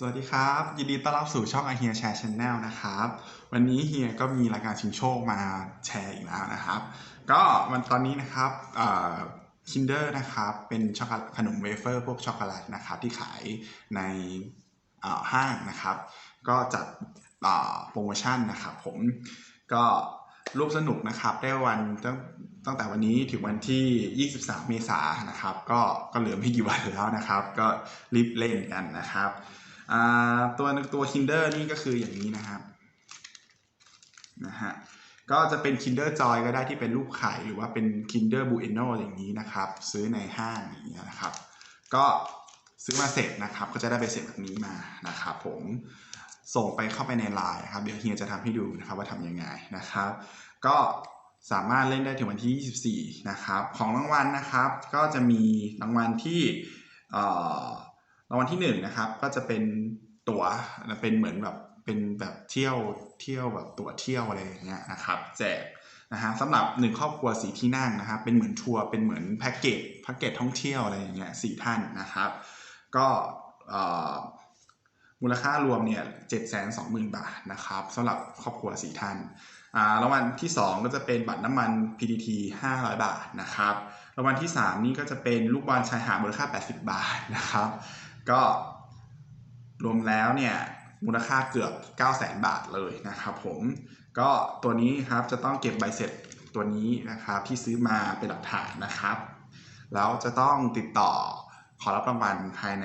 สวัสดีครับ ยินดีต้อนรับสู่ช่อง i h e r Share Channel นะครับ วันนี้เฮียก็มีรายการชิงโชคมาแชร์อีกแล้วนะครับ ก็วันตอนนี้นะครับคินเดอร์นะครับ เป็นช็อกโกแลตขนมเวเฟอร์พวกช็อกโกแลตนะครับ ที่ขายในห้างนะครับ ก็จัดโปรโมชั่นนะครับผมก็ร่วมสนุกนะครับ ได้วันตั้งตั้งแต่วันนี้ถึงวันที่ 23 เมษายนนะครับ ก็ก็เหลือไม่กี่วันแล้วนะครับ ก็รีบเล่นกันนะครับ ตัวตัว Kinder นี่ก็คืออย่างนี้นะครับนะฮะก็จะเป็น Kinder Joy ก็ได้ที่เป็นรูปไข่หรือว่าเป็น Kinder Bueno อย่างนี้นะครับ ซื้อในห้างอย่างเงี้ยนะครับ ก็ซื้อมาเสร็จนะครับ ก็จะได้ใบเสร็จแบบนี้มานะครับผมส่งไปเข้าไปในไลน์นะครับ เดี๋ยวเฮียจะทำให้ดูนะครับว่าทำยังไงนะครับ ก็สามารถเล่นได้ถึงวันที่ 24 นะครับ ของรางวัลนะครับ ก็จะมีรางวัลที่อ่อ รางวัลที่หนึ่งนะครับ ก็จะเป็นตั๋วเป็นเหมือนแบบเป็นแบบเที่ยวเที่ยวแบบตั๋วเที่ยวอะไรอย่างเงี้ยนะครับแจกนะฮะสำหรับหนึ่งครอบครัวสี่ที่นั่งนะครับเป็นเหมือนทัวร์เป็นเหมือนแพ็กเกจแพ็กเกจท่องเที่ยวอะไรอย่างเงี้ยสี่ท่านนะครับ ก็อ่อมูลค่ารวมเนี่ยเจ็ดแสนสองหมื่นบาทนะครับสำหรับครอบครัวสี่ท่านอ่ารางวัลที่สองก็จะเป็นบัตรน้ำมัน PTT 500 บาทนะครับรางวัลที่สามนี่ก็จะเป็นลูกบอลชายหาดมูลค่า 80 บาทนะครับ ก็รวมแล้วเนี่ยมูลค่าเกือบ 9 0 0 0 0 0 บาทเลยนะครับผมก็ตัวนี้ครับจะต้องเก็บใบเสร็จตัวนี้นะครับที่ซื้อมาเป็นหลักฐานนะครับ แล้วจะต้องติดต่อขอรับรางวัลภายใน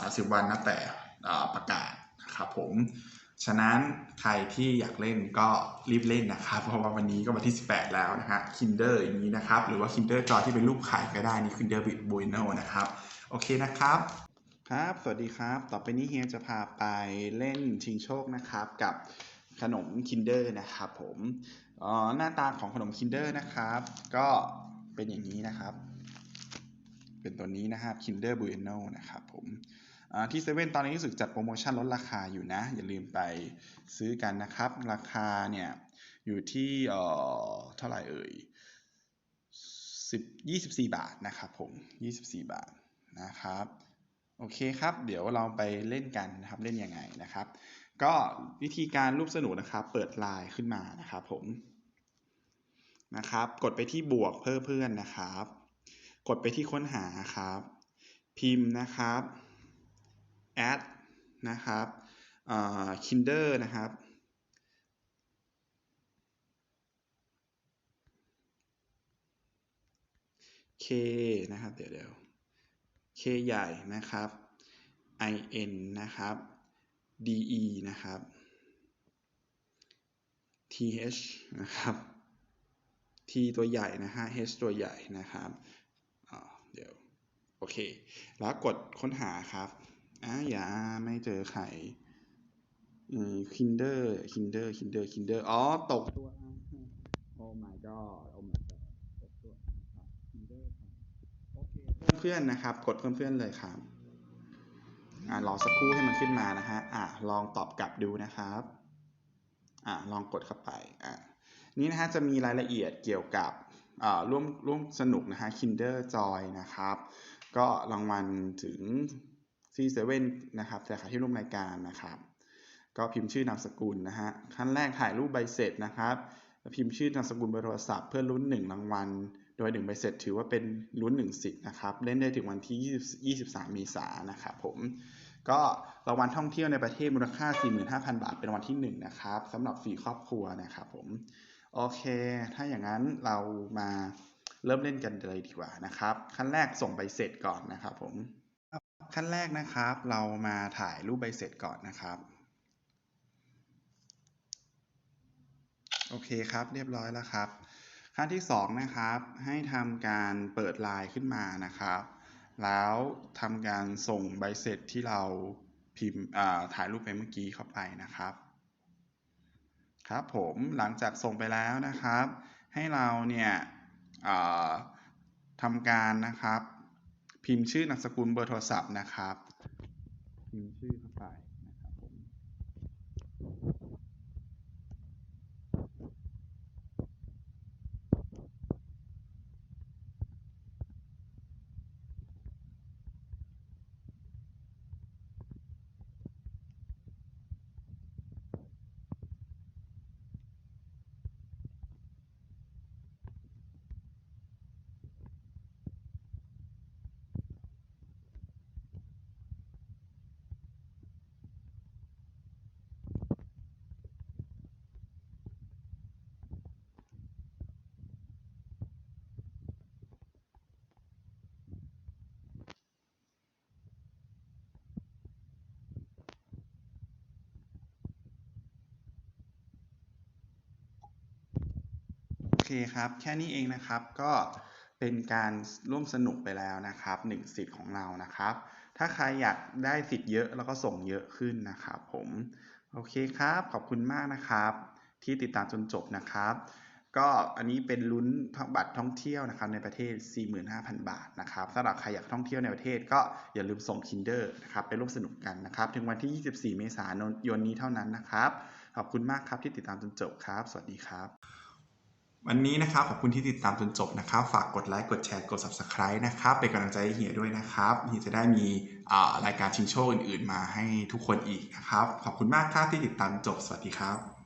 สามสิบวันนับแต่ประกาศนะครับผมฉะนั้นใครที่อยากเล่นก็รีบเล่นนะครับ เพราะว่าวันนี้ก็วันที่ 18 แล้วนะฮะ Kinder อย่างนี้นะครับ หรือว่า Kinder Joy ที่เป็นรูปไข่ก็ได้นี่ Kinder Bueno นะครับ โอเคนะครับ ครับ สวัสดีครับ ต่อไปนี้เฮียจะพาไปเล่นชิงโชคนะครับกับขนม Kinder นะครับผมอ่อหน้าตาของขนม Kinder นะครับ ก็เป็นอย่างนี้นะครับ เป็นตัวนี้นะครับ Kinder Bueno นนะครับผมอ่าที่เซเว่นตอนนี้รู้สึกจัดโปรโมชั่นลดราคาอยู่นะ อย่าลืมไปซื้อกันนะครับ ราคาเนี่ยอยู่ที่เอ่อเท่าไหร่เอ่ยสิบยี่สิบสี่บาทนะครับผมยี่สิบสี่บาทนะครับ โอเคครับ เดี๋ยวเราไปเล่นกันนะครับ เล่นยังไงนะครับ ก็วิธีการรูปสนุกนะครับ เปิดไลน์ขึ้นมานะครับผม นะครับ กดไปที่บวกเพิ่มเพื่อนนะครับ กดไปที่ค้นหาครับ พิมพ์นะครับ add นะครับ kinder นะครับ k นะครับ เดี๋ยวเดี๋ยว k ใหญ่นะครับ i n นะครับ d e นะครับ t h นะครับ t ตัวใหญ่นะฮะ h ตัวใหญ่นะครับเดี๋ยวโอเค แล้วกดค้นหาครับอ่าอย่าไม่เจอใครอืม kinder kinder kinder kinder อ๋อ ตกตัวอะ oh my god oh my god ตกตัวครับ kinder ครับโอ เพื่อนนะครับ กดเพิ่มเพื่อนเลยครับอ่ารอสักครู่ให้มันขึ้นมานะฮะอ่าลองตอบกลับดูนะครับอ่าลองกดเข้าไปอ่านี่นะฮะจะมีรายละเอียดเกี่ยวกับอ่าร่วมร่วมสนุกนะฮะ Kinder Joy นะครับ ก็รางวัลถึง C7 นะครับสาขาที่ร่วมรายการนะครับ ก็พิมพ์ชื่อนามสกุลนะฮะขั้นแรกถ่ายรูปใบเสร็จนะครับ พิมพ์ชื่อนามสกุลเบอร์โทรศัพท์เพื่อลุ้น 1 รางวัล โดย1ใบเสร็จถือว่าเป็นลุ้น1สิทธิ์นะครับ เล่นได้ถึงวันที่ 20 23 เมษายนนะครับผม ก็รางวัลท่องเที่ยวในประเทศมูลค่า 45,000 บาท เป็นวัลที่ 1 นะครับสำหรับฟรีครอบครัวนะครับผม โอเค ถ้าอย่างนั้นเรามาเริ่มเล่นกันเลยดีกว่านะครับ ขั้นแรกส่งใบเสร็จก่อนนะครับผม ขั้นแรกนะครับ เรามาถ่ายรูปใบเสร็จก่อนนะครับโอเคครับ เรียบร้อยแล้วครับ ขั้นที่สองนะครับให้ทำการเปิดไลน์ขึ้นมานะครับ แล้วทำการส่งใบเสร็จที่เราพิมพ์ถ่ายรูปไปเมื่อกี้เข้าไปนะครับ ครับผมหลังจากส่งไปแล้วนะครับ ให้เราเนี่ยทำการนะครับ พิมพ์ชื่อนามสกุลเบอร์โทรศัพท์นะครับ พิมพ์ชื่อ ครับ แค่นี้เองนะครับก็เป็นการร่วมสนุกไปแล้วนะครับหนึ่งสิทธิ์ของเรานะครับ ถ้าใครอยากได้สิทธิ์เยอะแล้วก็ส่งเยอะขึ้นนะครับผมโอเคครับ ขอบคุณมากนะครับ ที่ติดตามจนจบนะครับ ก็อันนี้เป็นลุ้นบัตรท่องเที่ยวนะครับในประเทศ 45,000 บาทนะครับสำหรับใครอยากท่องเที่ยวในประเทศก็อย่าลืมส่ง Kinder นะครับไปร่วมสนุกกันนะครับ ถึงวันที่ 24 เมษายนนี้เท่านั้นนะครับ ขอบคุณมากครับที่ติดตามจนจบครับ สวัสดีครับ วันนี้นะครับขอบคุณที่ติดตามจนจบนะครับ ฝากกดไลค์กดแชร์กด subscribe นะครับเป็นกำลังใจให้เฮียด้วยนะครับเฮียจะได้มีอ่ารายการชิงโชคอื่น ๆ มาให้ทุกคนอีกนะครับ ขอบคุณมากครับที่ติดตามจบสวัสดีครับ